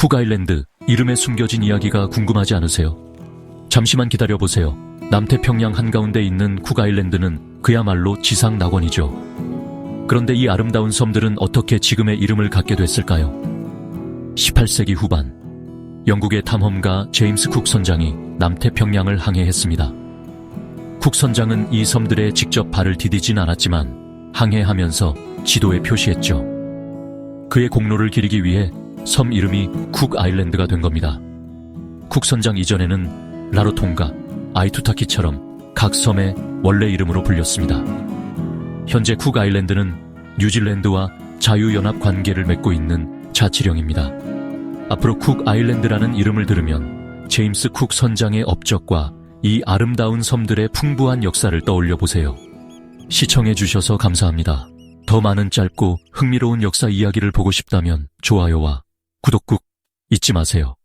쿡아일랜드 이름에 숨겨진 이야기가 궁금하지 않으세요? 잠시만 기다려보세요. 남태평양 한가운데 있는 쿡아일랜드는 그야말로 지상 낙원이죠. 그런데 이 아름다운 섬들은 어떻게 지금의 이름을 갖게 됐을까요? 18세기 후반, 영국의 탐험가 제임스 쿡 선장이 남태평양을 항해했습니다. 쿡 선장은 이 섬들에 직접 발을 디디진 않았지만 항해하면서 지도에 표시했죠. 그의 공로를 기리기 위해 섬 이름이 쿡 아일랜드가 된 겁니다. 쿡 선장 이전에는 라로통가, 아이투타키처럼 각 섬의 원래 이름으로 불렸습니다. 현재 쿡 아일랜드는 뉴질랜드와 자유연합 관계를 맺고 있는 자치령입니다. 앞으로 쿡 아일랜드라는 이름을 들으면 제임스 쿡 선장의 업적과 이 아름다운 섬들의 풍부한 역사를 떠올려 보세요. 시청해 주셔서 감사합니다. 더 많은 짧고 흥미로운 역사 이야기를 보고 싶다면 좋아요와 구독 꾹 잊지 마세요.